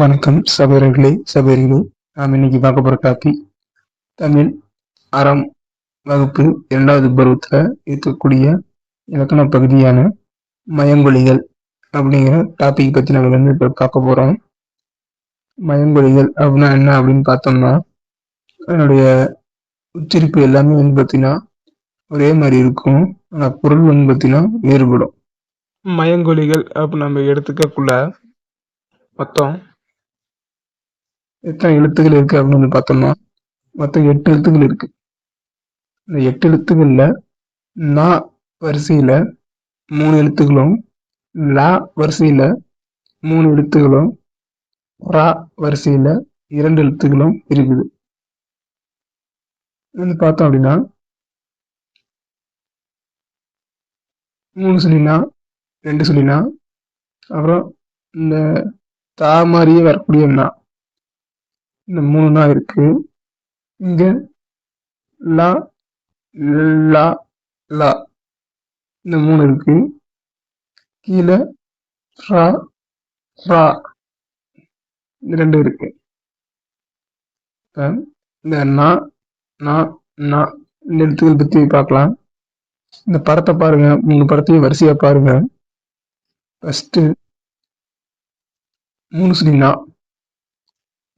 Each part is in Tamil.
வணக்கம் சகோதரர்களே சகோதரிகளே. நாம் இன்னைக்கு பார்க்க போகிற டாபிக் தமிழ் அறம் வகுப்பு இரண்டாவது பருவத்தில் இருக்கக்கூடிய இலக்கண பகுதியான மயங்கொலிகள் அப்படிங்கிற டாபிக் பற்றி நம்ம வந்து இப்போ பார்க்க போகிறோம் மயங்கொலிகள் அப்படின்னா என்ன அப்படின்னு பார்த்தோம்னா அதனுடைய உச்சரிப்பு எல்லாமே வந்து பார்த்தீங்கன்னா ஒரே மாதிரி இருக்கும். ஆனால் பொருள் வந்து பார்த்தீங்கன்னா வேறுபடும். மயங்கொலிகள் அப்படி நம்ம எடுத்துக்கக்குள்ள மொத்தம் எத்தனை எழுத்துக்கள் இருக்கு அப்படின்னு பார்த்தோம்னா மொத்தம் எட்டு எழுத்துக்கள் இருக்கு. இந்த எட்டு எழுத்துக்கள்ல நா வரிசையில மூணு எழுத்துக்களும் லா வரிசையில மூணு எழுத்துக்களும் ரா வரிசையில இரண்டு எழுத்துக்களும் இருக்குது. வந்து பார்த்தோம் அப்படின்னா மூணு சொல்லினா ரெண்டு சொல்லினா அப்புறம் இந்த தா மாதிரியே வரக்கூடிய நா இந்த மூணு நா இருக்கு. இங்க லா லா லா. இந்த மூணு இருக்கு. கீழே ரா ரா. இந்த ரெண்டு இருக்கு. இந்த நா நா நா. இந்த எழுத்துக்கள் பற்றி பார்க்கலாம். இந்த படத்தை பாருங்க. மூணு படத்தையும் வரிசையாக பாருங்க. ஃபஸ்ட்டு மூணு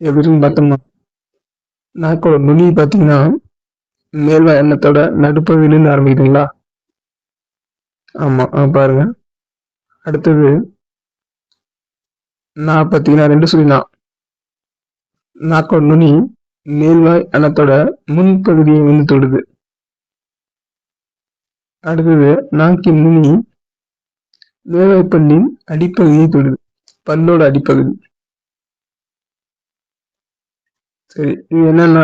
சுழினா பார்த்தோம்னா நாக்கோட நுனி பார்த்தீங்கன்னா மேல்வா எண்ணத்தோட நடுப்பகுதியிலேருந்து ஆரம்பிக்குதுங்களா? ஆமாம் பாருங்க. அடுத்தது நான் பார்த்தீங்கன்னா ரெண்டு சுழினா. நாக்கோட நுனி மேல்வாய் அன்னத்தோட முன்பகுதியை வந்து தொடுது. அடுத்தது நாக்கின் நுனி மேல்வாய் பண்ணின் அடிப்பகுதியை தொடுது. பல்லோட அடிப்பகுதி சரி இது என்னென்ன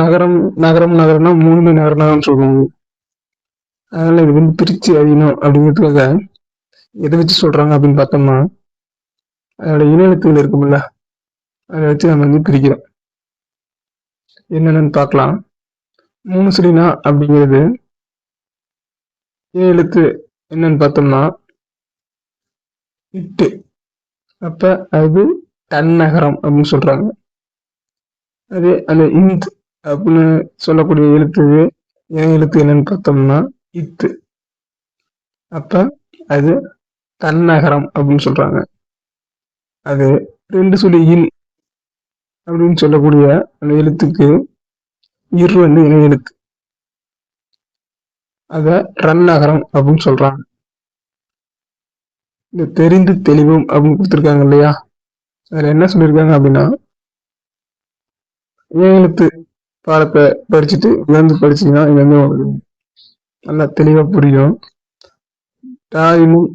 நகரம் நகரம் நகரம்னா மூணுமே நகர சொல்லுவாங்க. அதனால இது வந்து பிரிச்சு அறியணும் அப்படிங்கிறதுக்காக எதை வச்சு சொல்றாங்க அப்படின்னு பார்த்தோம்னா அதோட இணையத்துகள் இருக்கும்ல அதை வச்சு நம்ம வந்து பிரிக்கிறோம். என்னென்னு பார்க்கலாம். மூணு சிறினா அப்படிங்கிறது இன எழுத்து என்னன்னு பார்த்தோம்னா இட்டு. அப்ப அது தன்னகரம் அப்படின்னு சொல்றாங்க. அது அந்த இந்த் அப்படின்னு சொல்லக்கூடிய எழுத்து என் எழுத்து என்னன்னு பார்த்தோம்னா இத்து அப்ப அது தன்னகரம் அப்படின்னு சொல்றாங்க. அது ரெண்டு சொல்லி இன் அப்படின்னு சொல்லக்கூடிய அந்த எழுத்துக்கு இரு வந்து இணை எழுத்து. அத ரன்னகரம் அப்படின்னு சொல்றாங்க. இந்த தெரிந்து தெளிவும் அப்படின்னு கொடுத்துருக்காங்க இல்லையா? அதுல என்ன சொல்லியிருக்காங்க அப்படின்னா எழுத்து பாடத்தை படிச்சுட்டு இங்க படிச்சீங்கன்னா இது உங்களுக்கு நல்லா தெளிவா புரியும். தாயினும்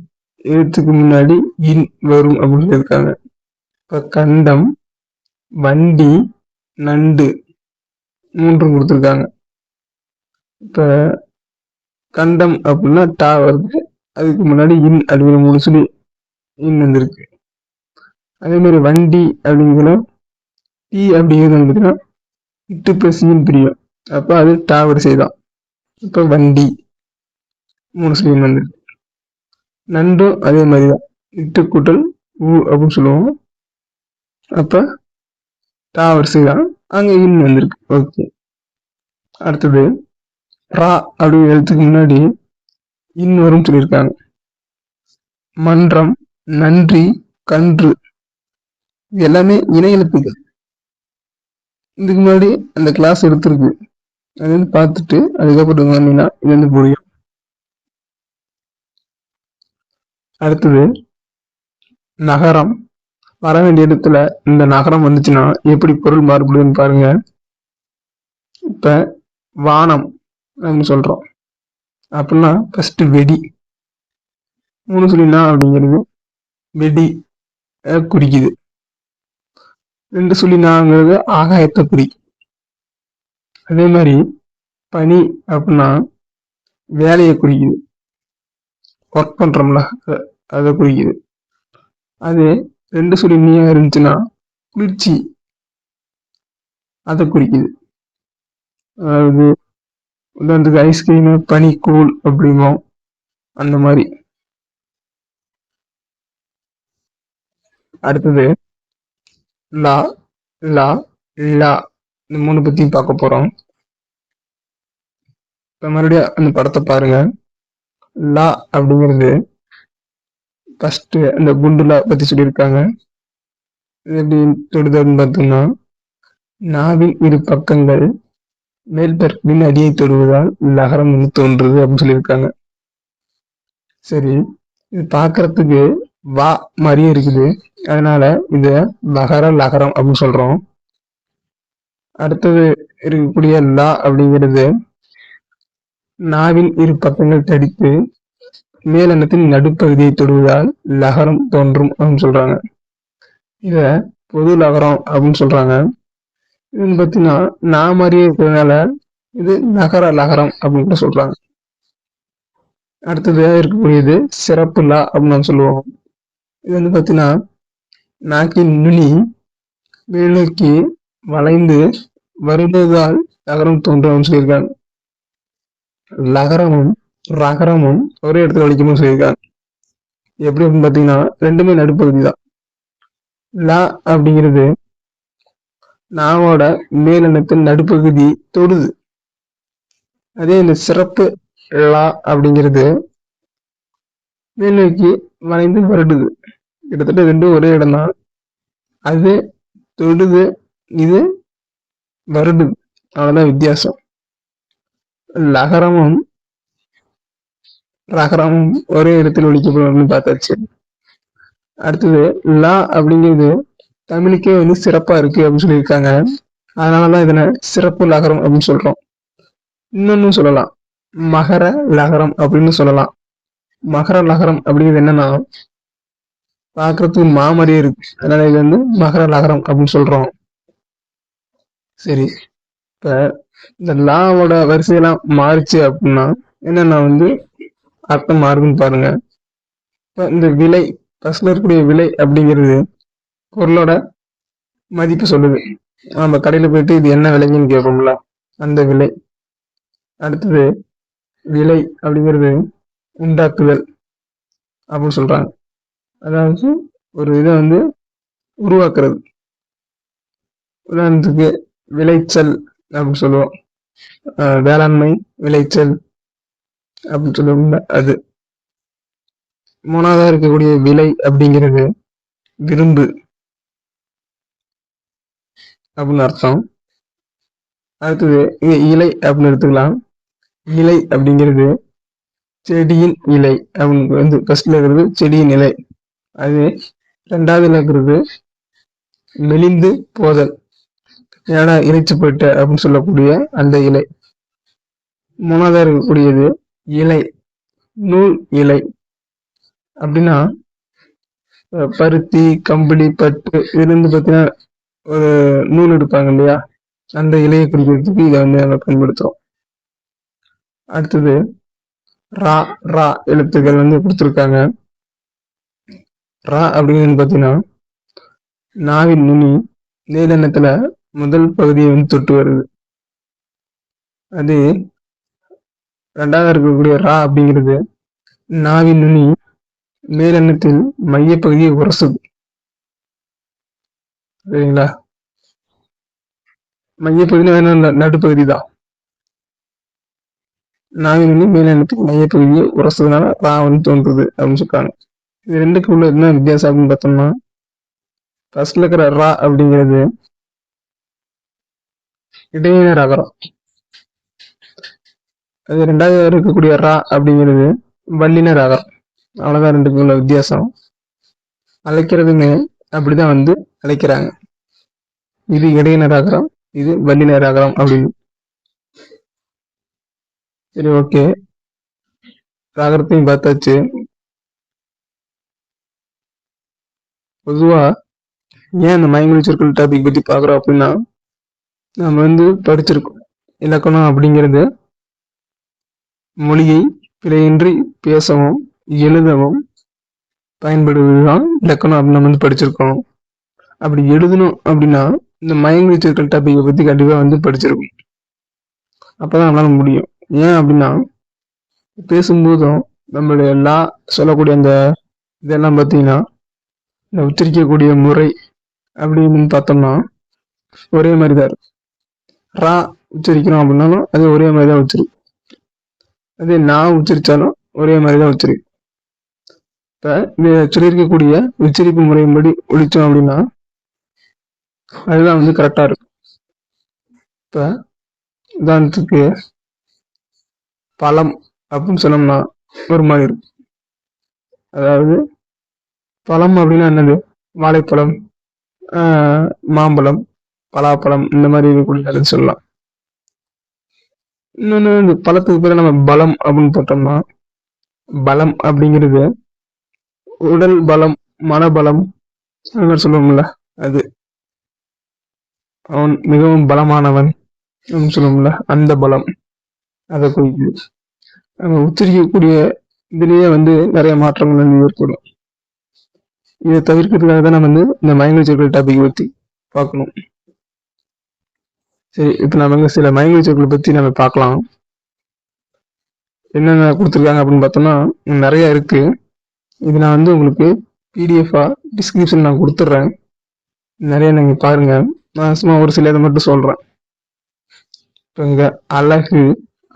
எழுத்துக்கு முன்னாடி இன் வரும் அப்படின்னு சொல்லியிருக்காங்க இப்ப கண்டம் வண்டி நண்டு மூன்றும் கொடுத்துருக்காங்க. இப்ப கண்டம் அப்படின்னா டா வருது. அதுக்கு முன்னாடி இன் அப்படிங்கிற மூணு சொல்லி இன் வந்திருக்கு. அதே மாதிரி வண்டி அப்படிங்கிற டி அப்படிங்கிறது வந்து இட்டு பிளஸ் பிரியும். அப்போ அது டா வரிசை தான் இப்போ வண்டி. மூணு சொல்லி இன் நண்டும் அதே மாதிரி தான் இட்டு கூட்டல் ஊ அப்படின்னு சொல்லுவோம். அப்போ டா வரிசை தான் அங்கே இன் வந்திருக்கு. ஓகே. அடுத்தது ரா அப்படி எழுத்துக்கு முன்னாடி இன் வரும் சொல்லியிருக்காங்க. மன்றம் நன்றி கன்று. எல்லாமே இணை எழுத்துக்கள் இதுக்கு முன்னாடி அந்த கிளாஸ் எடுத்திருக்கு. அது வந்து பார்த்துட்டு அதுக்கப்புறம் வந்தீங்கன்னா இது வந்து புரியும். அடுத்தது நகரம். வர வேண்டிய இடத்துல இந்த நகரம் வந்துச்சுன்னா எப்படி பொருள் மாறுபடுதுன்னு பாருங்க. இப்ப வானம் அப்படின்னு சொல்றோம். அப்படின்னா ஃபர்ஸ்ட் வெடி. மூணு சொல்லினா அப்படிங்கிறது வெடி குறிக்குது. ரெண்டு சொல்லினாங்கிறது ஆகாயத்தை குறிக்கும் அதே மாதிரி பனி அப்படின்னா வேலையை குறிக்குது. ஒர்க் பண்றோம்ல அதை குறிக்குது. அது ரெண்டு சொல்லி நீயா இருந்துச்சுன்னா குளிர்ச்சி அதை குறிக்குது. அதாவது உதாரணத்துக்கு ஐஸ்கிரீமு பனி கூழ் அப்படிம்போம் அந்த மாதிரி. அடுத்தது லா லா லா. இந்த மூணு பத்தியும் பார்க்க போறோம். இப்போ மறுபடியும் அந்த படத்தை பாருங்க. லா அப்படிங்கிறது ஃபர்ஸ்ட் அந்த குண்டுலா பத்தி சொல்லியிருக்காங்க. இது எப்படி தொடுதல்னு பார்த்தோம்னா நாவின் இரு பக்கங்கள் மேல்பற்களின் அடியை தொடுவதால் லகரம் வந்து தோன்றுது அப்படின்னு சொல்லியிருக்காங்க. சரி இது பார்க்கறதுக்கு வா மாதிரியே இருக்குது. அதனால இத லகர லகரம் அப்படின்னு சொல்றோம். அடுத்தது இருக்கக்கூடிய லா அப்படிங்கிறது நாவின் இரு பக்கங்கள் தடித்து மேலெண்ணத்தின் நடுப்பகுதியை தொடுவதால் லகரம் தோன்றும் அப்படின்னு சொல்றாங்க. இத பொது லகரம் அப்படின்னு சொல்றாங்க. இதுன்னு பார்த்தீங்கன்னா நான் மாதிரியே இருக்கிறதுனால இது நகர லகரம் அப்படின்னு கூட சொல்றாங்க. அடுத்தது இருக்கக்கூடியது சிறப்பு லா அப்படின்னு நம்ம சொல்லுவோம். இது வந்து பார்த்தீங்கன்னா நாக்கின் நுனி மேல்நோக்கி வளைந்து வருவதால் நகரம் தோன்றும் சொல்லியிருக்காங்க லகரமும் ரகரமும் ஒரே இடத்துல வலிக்கும்னு சொல்லியிருக்காங்க எப்படி அப்படின்னு பார்த்தீங்கன்னா ரெண்டுமே நடுப்பகுதி தான். ல அப்படிங்கிறது நாவோட மேலெண்ணத்தின் நடுப்பகுதி தொடுது. அதே இந்த சிறப்பு லா அப்படிங்கிறது மேல்நோக்கி வளைந்து வருடுது. கிட்டத்தட்ட ரெண்டும் ஒரே இடம் தான் அது தொடுது இது வருடு. அவ்வளோதான் வித்தியாசம். லகரமும் ரகரமும் ஒரே இடத்தில் ஒழிக்கப்படும் பார்த்தாச்சு. அடுத்தது லா அப்படிங்கிறது தமிழுக்கே வந்து சிறப்பா இருக்கு அப்படின்னு சொல்லியிருக்காங்க. அதனாலதான் இதனை சிறப்பு லகரம் அப்படின்னு சொல்றோம். இன்னொன்னு சொல்லலாம். மகர லகரம் அப்படின்னு சொல்லலாம். மகர லகரம் அப்படிங்கிறது என்னன்னா பாக்குறதுக்கு மாமரியே இருக்கு. அதனால இது வந்து மகர நகரம் அப்படின்னு சொல்றோம். சரி. இப்ப இந்த லாவோட வரிசையெல்லாம் மாறுச்சு அப்படின்னா என்னென்ன வந்து அர்த்தம் மாறுதுன்னு பாருங்க. இப்ப இந்த விலை ஃபர்ஸ்ட்ல இருக்கக்கூடிய விலை அப்படிங்கிறது பொருளோட மதிப்பு சொல்லுது. நம்ம கடையில போயிட்டு இது என்ன விலைங்கன்னு கேட்போம்ல. அந்த விலை. அடுத்தது விலை அப்படிங்கிறது உண்டாக்குதல் அப்படின்னு சொல்றாங்க. அதாவது ஒரு இதை வந்து உருவாக்குறது. உதாரணத்துக்கு விளைச்சல் அப்படின்னு சொல்லுவோம். வேளாண்மை விளைச்சல் அப்படின்னு சொல்லுவோம்ல அது. மூணாவதாக இருக்கக்கூடிய விலை அப்படிங்கிறது விரும்பு அப்படின்னு அர்த்தம். அடுத்தது இங்க இலை அப்படின்னு எடுத்துக்கலாம். இலை அப்படிங்கிறது செடியின் இலை அப்படின்னு வந்து ஃபர்ஸ்ட்ல இருக்கிறது செடியின் இலை. அது ரெண்டாவதுல இருக்கிறது மெலிந்து போதல். ஏன்னா இறைச்சி போயிட்ட அப்படின்னு சொல்லக்கூடிய அந்த இலை. மூணாவதாக இருக்கக்கூடியது இலை. நூல் இலை. அப்படின்னா பருத்தி கம்பளி பட்டு இதுலேருந்து பார்த்தீங்கன்னா ஒரு நூல் எடுப்பாங்க இல்லையா? அந்த இலையை குறிக்கிறதுக்கு இதை வந்து நம்ம பயன்படுத்துறோம். அடுத்தது ரா ரா எழுத்துக்கள் வந்து கொடுத்துருக்காங்க. ரா அப்படிங்கிறது பார்த்தீங்கன்னா நாவின் நுனி நீலெண்ணத்துல முதல் பகுதியை வந்து தொட்டு வருது. அது ரெண்டாவது இருக்கக்கூடிய ரா அப்படிங்கிறது நாவின் நுனி மேலெண்ணத்தில் மையப்பகுதியை உரசுது. சரிங்களா? மையப்பகுதி நடுப்பகுதி தான் நாவின் நுனி மேலெண்ணத்துக்கு மையப்பகுதியை உரசுறதுனால ரா வந்து தோன்றுது அப்படின்னு சொல்றாங்க. இது ரெண்டுக்கு உள்ள என்ன வித்தியாசம் அப்படின்னு பார்த்தோம்னா ஃபர்ஸ்ட்ல இருக்கிற ரா அப்படிங்கிறது இடையினர் அகரம் அது ரெண்டாவது இருக்கக்கூடிய ரா அப்படிங்கிறது வல்லினர் அகரம் அவ்வளோதான் ரெண்டுக்கு உள்ள வித்தியாசம். அழைக்கிறதுமே அப்படிதான் வந்து அழைக்கிறாங்க. இது இடையினர் அகரம் இது வல்லினர் அகரம் அப்படின்னு. சரி ஓகே ராகரத்தையும் பார்த்தாச்சு. பொதுவாக ஏன் அந்த மயங்கொழி சொற்கள் டாபிக் பற்றி பார்க்குறோம் அப்படின்னா நம்ம வந்து படிச்சிருக்கோம். இலக்கணம் அப்படிங்கிறது மொழியை பிழையின்றி பேசவும் எழுதவும் பயன்படுவதுதான் இலக்கணம் அப்படின்னு நம்ம வந்து படிச்சிருக்கோம். அப்படி எழுதணும் அப்படின்னா இந்த மயங்கொழி சொற்கள் டாபிக்கை பற்றி கண்டிப்பாக வந்து படிச்சிருக்கோம். அப்போ தான் நம்மளால முடியும். ஏன் அப்படின்னா பேசும்போதும் நம்மளுடைய லா சொல்லக்கூடிய அந்த இதெல்லாம் பார்த்தீங்கன்னா இந்த உச்சரிக்கக்கூடிய முறை அப்படின்னு பார்த்தோம்னா ஒரே மாதிரி தான் இருக்கும் ரா உச்சரிக்கிறோம் அப்படின்னாலும் அது ஒரே மாதிரி தான் உச்சரிக்கும். அதே நான் உச்சரித்தாலும் ஒரே மாதிரி தான் உச்சரிக்கும். இப்போ இந்த சொல்லியிருக்கக்கூடிய உச்சரிப்பு முறையின்படி ஒழிச்சோம் அப்படின்னா அதுதான் வந்து கரெக்டாக இருக்கும். இப்போ உதாரணத்துக்கு பழம் அப்படின்னு சொன்னோம்னா ஒரு மாதிரி இருக்கும். அதாவது பழம் அப்படின்னா என்னது? வாழைப்பழம் மாம்பழம் பலாப்பழம் இந்த மாதிரி இருக்கக்கூடிய சொல்லலாம். இன்னொன்று இந்த பழத்துக்கு பேர் நம்ம பலம் அப்படின்னு போட்டோம்னா பலம் அப்படிங்கிறது உடல் பலம் மனபலம் அந்த மாதிரி சொல்லுவோம்ல அது. அவன் மிகவும் பலமானவன் அப்படின்னு சொல்லுவோம்ல அந்த பலம். அதை குறிக்குது நம்ம உச்சரிக்கக்கூடிய இதுலேயே வந்து நிறைய மாற்றங்கள் ஏற்படும். இதை தவிர்க்கிறதுக்காக தான் நம்ம வந்து இந்த மயங்கல் சொற்கள் டாபிக் பற்றி பார்க்கணும். சரி இப்போ நம்ம சில மயங்கல் சொற்களை பற்றி நம்ம பார்க்கலாம். என்னென்ன கொடுத்துருக்காங்க அப்படின்னு பார்த்தோம்னா நிறைய இருக்கு. இது நான் வந்து உங்களுக்கு பிடிஎஃபாக டிஸ்கிரிப்ஷன் நான் கொடுத்துட்றேன். நிறைய நீங்கள் பாருங்கள் நான் சும்மா ஒரு சில இதை மட்டும் சொல்கிறேன் இப்போ இங்கே அழகு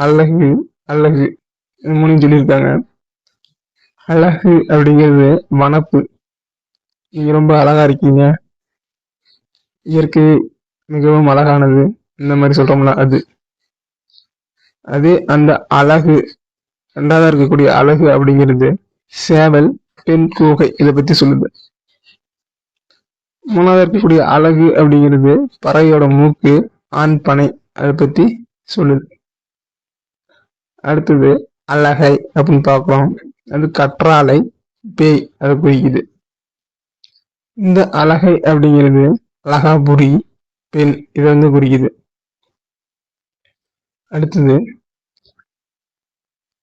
அழகு அழகு. மூணையும் சொல்லியிருக்காங்க. அழகு அப்படிங்கிறது வனப்பு. நீங்க ரொம்ப அழகா இருக்கீங்க. இயற்கை மிகவும் அழகானது. இந்த மாதிரி சொல்றோம்ல அது. அது அந்த அழகு ரெண்டாவது இருக்கக்கூடிய அழகு அப்படிங்கிறது சேவல் பெண் கூகை இதை பத்தி சொல்லுது. மூணாவது இருக்கக்கூடிய அழகு அப்படிங்கிறது பறவையோட மூக்கு ஆண் பனை அதை பத்தி சொல்லுது. அடுத்தது அழகை அப்படின்னு பார்க்குறோம். அது கற்றாழை பேய் அதை குறிக்குது. இந்த அழகை அப்படிங்கிறது அழகாபுரி பெண் இதை வந்து குறிக்குது. அடுத்தது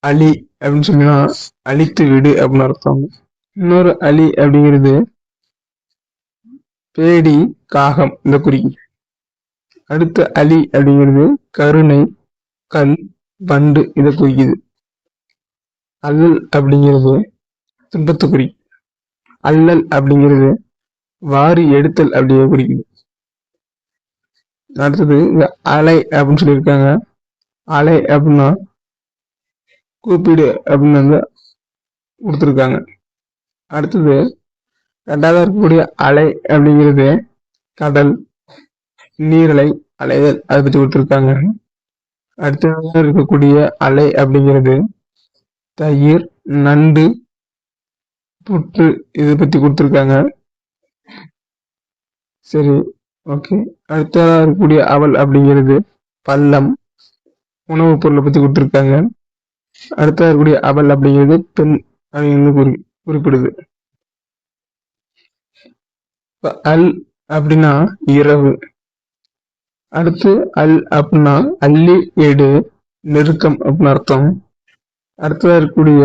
அலி அப்படின்னு சொன்னா அழித்து விடு அப்படின்னு அர்த்தம். இன்னொரு அலி அப்படிங்கிறது பேடி காகம் இந்த குறிக்குது அடுத்த அலி அப்படிங்கிறது கருணை கல் பண்டு இதை குறிக்குது. அல்லல் அப்படிங்கிறது துன்பத்தை குறி அல்லல் அப்படிங்கிறது வாரி எடுத்தல் அப்படியே குறிக்குது அடுத்தது இந்த அலை அப்படின்னு சொல்லியிருக்காங்க. அலை அப்படின்னா கூப்பிடு அப்படின்னு வந்து கொடுத்துருக்காங்க. அடுத்தது ரெண்டாவது இருக்கக்கூடிய அலை அப்படிங்கிறது கடல் நீரலை அலைதல் அதை பற்றி கொடுத்துருக்காங்க. அடுத்ததாக இருக்கக்கூடிய அலை அப்படிங்கிறது தயிர் நண்டு புட்டு இதை பற்றி கொடுத்துருக்காங்க. சரி ஓகே அடுத்ததாக இருக்கக்கூடிய அவள் அப்படிங்கிறது பள்ளம் உணவுப் பொருளை பற்றி கொடுத்துருக்காங்க. அடுத்ததாக இருக்கக்கூடிய அவள் அப்படிங்கிறது பெண் அப்படிங்கிறது குறி குறிப்பிடுது. அல் அப்படின்னா இரவு. அடுத்து அல் அப்படின்னா அள்ளி எடு நெருக்கம் அப்படின்னு அர்த்தம். அடுத்ததா இருக்கக்கூடிய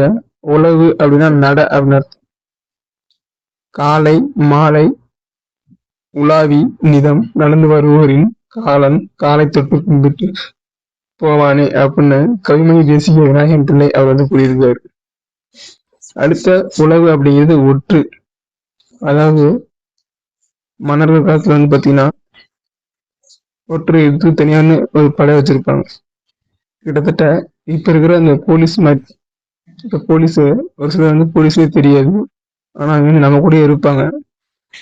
உழவு அப்படின்னா நட அப்படின்னு அர்த்தம். காலை மாலை உலாவி நிதம் நடந்து வருவோரின் காலன் காலை தொட்டு கும்பிட்டு போவானே அப்படின்னு கவிமணி தேசிய விநாயகன் பிள்ளை அவர் வந்து கூறியிருக்காரு. அடுத்த உழவு அப்படிங்கிறது ஒற்று. அதாவது மன்னர்கள் காலத்துல வந்து பாத்தீங்கன்னா ஒற்று எடுத்து தனியான ஒரு படை வச்சிருப்பாங்க. கிட்டத்தட்ட இப்ப இருக்கிற அந்த போலீஸ் மாதிரி இப்ப போலீஸ் ஒரு சிலர் வந்து போலீஸே தெரியாது. ஆனா அவங்க நம்ம கூட இருப்பாங்க.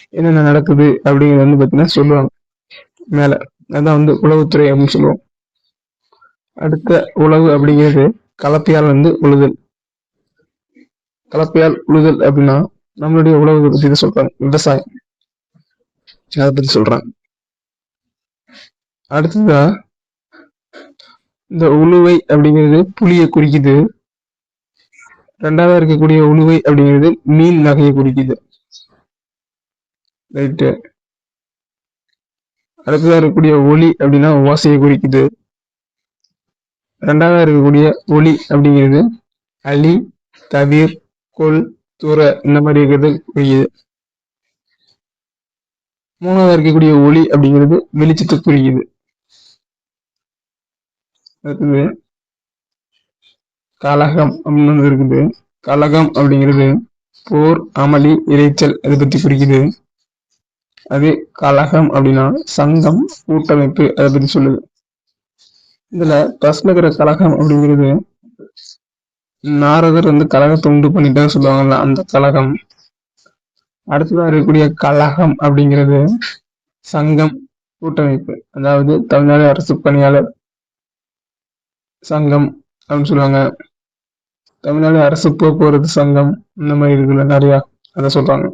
என்னென்ன நடக்குது அப்படிங்கிறது வந்து பார்த்தீங்கன்னா சொல்லுவாங்க. மேல. அதான் வந்து உளவுத்துறை அப்படின்னு சொல்லுவோம். அடுத்த உழவு அப்படிங்கிறது கலப்பையால் வந்து உழுதல். கலப்பையால் உழுதல் அப்படின்னா நம்மளுடைய உழவு பத்தி சொல்றாங்க. விவசாயம். அதை பத்தி சொல்றாங்க. அடுத்ததா இந்த உழுவை அப்படிங்கிறது புளியை குறிக்குது. ரெண்டாவது இருக்கக்கூடிய உழுவை அப்படிங்கிறது மீன் நகையை குறிக்குது. ரைட்டு அடுத்ததா இருக்கக்கூடிய ஒளி அப்படின்னா ஓசையை குறிக்குது. ரெண்டாவதாக இருக்கக்கூடிய ஒளி அப்படிங்கிறது அலி தவிர் கொல் துற இந்த மாதிரி இருக்கிறது குறிக்குது. மூணாவதாக இருக்கக்கூடிய ஒளி அப்படிங்கிறது வெளிச்சத்தை குறிக்குது. அடுத்தது கலகம் அப்படின்னு இருக்குது. கலகம் அப்படிங்கிறது போர் அமளி இறைச்சல் இதை பற்றி குறிக்குது. அதே கழகம் அப்படின்னா சங்கம் கூட்டமைப்பு அதை பற்றி சொல்லுது. இதுல பஸ்நகர இருக்கிற கழகம் அப்படிங்கிறது நாரதர் வந்து கழகத்தை உண்டு பண்ணிட்டேன்னு சொல்லுவாங்கல்ல அந்த கழகம். அடுத்ததாக இருக்கக்கூடிய கழகம் அப்படிங்கிறது சங்கம் கூட்டமைப்பு. அதாவது தமிழ்நாடு அரசு பணியாளர் சங்கம் அப்படின்னு சொல்லுவாங்க. தமிழ்நாடு அரசு போக்குவரத்து சங்கம் இந்த மாதிரி இருக்குல்ல நிறையா அதை சொல்றாங்க.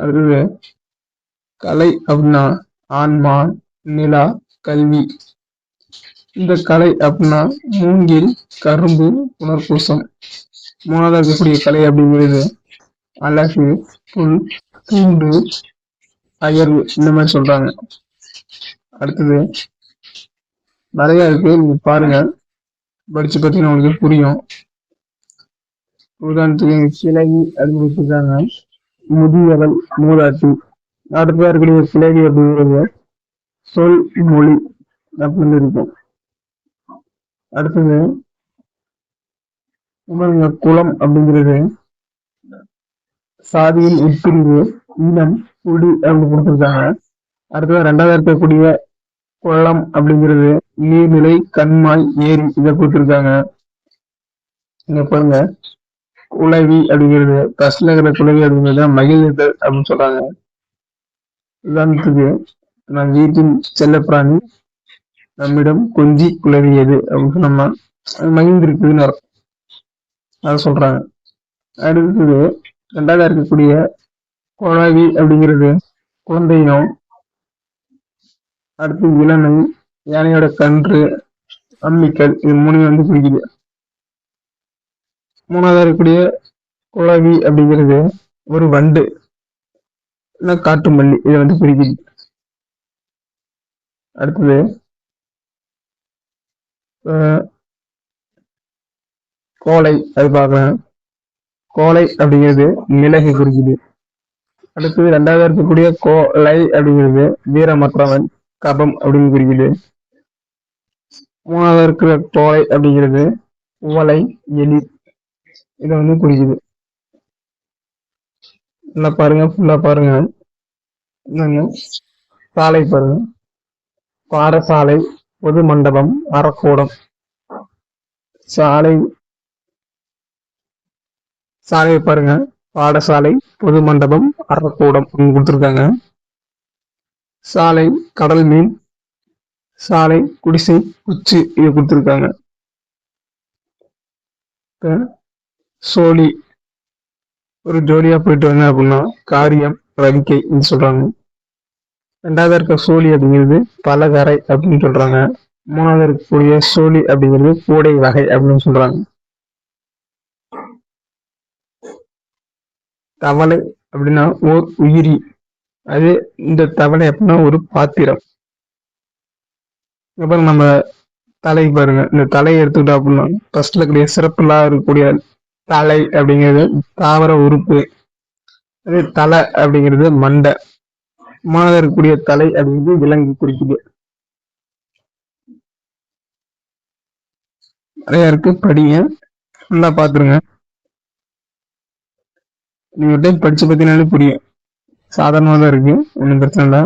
அடுத்தது கலை அப்படின்னா ஆன்மா நிலா கல்வி. இந்த கலை அப்படின்னா மூங்கில் கரும்பு புனர்பூசம். மூணாவது இருக்கக்கூடிய கலை அப்படிங்கிறது அழகு புல் பூண்டு அயர்வு இந்த மாதிரி சொல்றாங்க. அடுத்தது நிறைய இருக்கு நீங்க பாருங்க. படிச்சு பார்த்தீங்கன்னா உங்களுக்கு புரியும். உதாரணத்துக்கு சிலை அப்படின்னு கொடுத்துருக்காங்க முதியவள் மூதாட்டி. அடுத்ததா இருக்கக்கூடிய கிளவி அப்படிங்கிறது சொல் மொழி. அப்படின்னு இருக்கும். அடுத்தது குளம் அப்படிங்கிறது. சாதியின் உட்பிரிவு இனம் குடி அப்படின்னு கொடுத்துருக்காங்க. அடுத்தது ரெண்டாவது இருக்கக்கூடிய குளம் அப்படிங்கிறது. நீர்நிலை கண்மாய் ஏரி இதை கொடுத்துருக்காங்க. இங்க பாருங்க. குலவி அப்படிங்கிறது ஃபர்ஸ்ட்ல இருக்கிற குளவி அப்படிங்கிறது மகிழ்ந்தல் அப்படின்னு சொல்றாங்க. உதாரணத்துக்கு நம் வீட்டின் செல்லப்பிராணி நம்மிடம் கொஞ்சி குலவியது அப்படின்னு சொன்னோம்னா மகிழ்ந்திருக்குதுன்னு அர்த்தம். அதை சொல்றாங்க. அடுத்தது ரெண்டாவது இருக்கக்கூடிய குழவி அப்படிங்கிறது குழந்தையினம் அடுத்து இளமை யானையோட கன்று அம்மிக்கல் இது மூணையும் வந்து குறிக்குது மூணாவதாக இருக்கக்கூடிய குழவி அப்படிங்கிறது ஒரு வண்டு. காட்டு மல்லி இதை வந்து குறிக்குது அடுத்தது கோலை அது பார்க்கலாம். கோலை அப்படிங்கிறது மிளகு குறிக்குது. அடுத்தது ரெண்டாவது இருக்கக்கூடிய கோலை அப்படிங்கிறது வீரமற்றவன் கபம் அப்படின்னு குறிக்குது. மூணாவது இருக்கிற கோலை அப்படிங்கிறது உவலை எலி இதை வந்து குடிக்குது. நல்லா பாருங்க ஃபுல்லா பாருங்க. சாலை பாருங்க. பாடசாலை பொது மண்டபம் அறக்கூடம் சாலை. சாலையை பாருங்க. பாடசாலை பொது மண்டபம் அறக்கூடம் கொடுத்துருக்காங்க. சாலை கடல் மீன். சாலை குடிசை குச்சி இது கொடுத்துருக்காங்க. சோழி. ஒரு ஜோலியா போயிட்டு வந்தேன் அப்படின்னா காரியம் ரவிக்கை சொல்றாங்க. ரெண்டாவது இருக்க சோழி அப்படிங்கிறது பலகரை அப்படின்னு சொல்றாங்க. மூணாவது இருக்கக்கூடிய சோழி அப்படிங்கிறது கூடை வகை அப்படின்னு சொல்றாங்க. தவளை அப்படின்னா ஓர் உயிரி. அது இந்த தவளை அப்படின்னா ஒரு பாத்திரம். அப்புறம் நம்ம தலை பாருங்க. இந்த தலையை எடுத்துக்கிட்டோம் அப்படின்னா ஃபர்ஸ்ட்ல இருக்கக்கூடிய சிறப்புலாம் இருக்கக்கூடிய தலை அப்படிங்கிறது தாவர உறுப்பு. அது தலை அப்படிங்கிறது மண்டை. மூணாவது இருக்கக்கூடிய தலை அப்படிங்கிறது விலங்கு குறிக்குது. நிறைய இருக்கு படிங்க. நல்லா பாத்துருங்க. நீங்க ஒரு டைம் படிச்சு பார்த்தீங்கன்னாலே புரியும். சாதாரணமாக தான் இருக்கு ஒன்றும் பிரச்சனை இல்லை.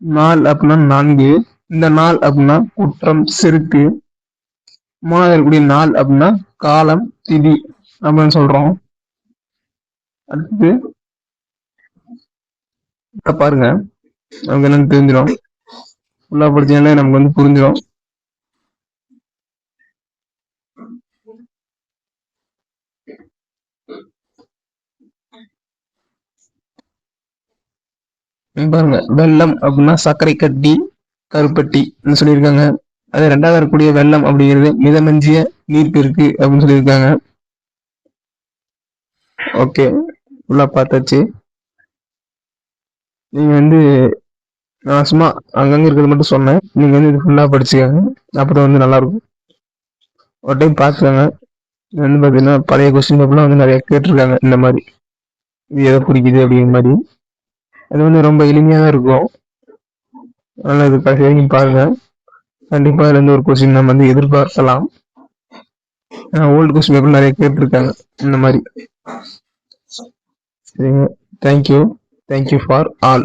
நாள் அப்படின்னா நான்கு. இந்த நாள் அப்படின்னா குற்றம் செருக்கு மூணாவது இருக்கக்கூடிய நாள் அப்படின்னா காலம் திதி அப்படின்னு சொல்றோம். அடுத்து பாருங்க. நமக்கு என்னன்னு தெரிஞ்சிடும். ஃபுல்லா படிச்சாலே நமக்கு வந்து புரிஞ்சிடும். பாருங்க. வெள்ளம் அப்படின்னா சர்க்கரை கட்டி கருப்பட்டி சொல்லியிருக்காங்க. அது ரெண்டாவது வரக்கூடிய வெள்ளம் அப்படிங்கிறது மிதமஞ்சிய நீர்ப்பெருக்கு அப்படின்னு சொல்லியிருக்காங்க. ஓகே ஃபுல்லாக பார்த்தாச்சு. நீங்கள் வந்து நான் சும்மா அங்கங்கே இருக்கிறது மட்டும் சொன்னேன். நீங்கள் வந்து இது ஃபுல்லாக படிச்சுக்காங்க. அப்புறம் வந்து நல்லாயிருக்கும். ஒரு டைம் பார்த்துக்கோங்க. வந்து பார்த்தீங்கன்னா பழைய கொஸ்டின் பேப்பர்லாம் வந்து நிறைய கேட்டிருக்காங்க இந்த மாதிரி. இது எதை குறிக்குது அப்படிங்கிற மாதிரி. அது வந்து ரொம்ப எளிமையாக தான் இருக்கும். அதனால் இது கடைசி வரைக்கும் பாருங்கள் கண்டிப்பாக இதுலேருந்து ஒரு கொஸ்டின் நம்ம வந்து எதிர்பார்க்கலாம். ஓல்டு கொஸ்டின் பேப்பர் நிறைய கேட்டிருக்காங்க. இந்த மாதிரி. சரிங்க. Thank you thank you for all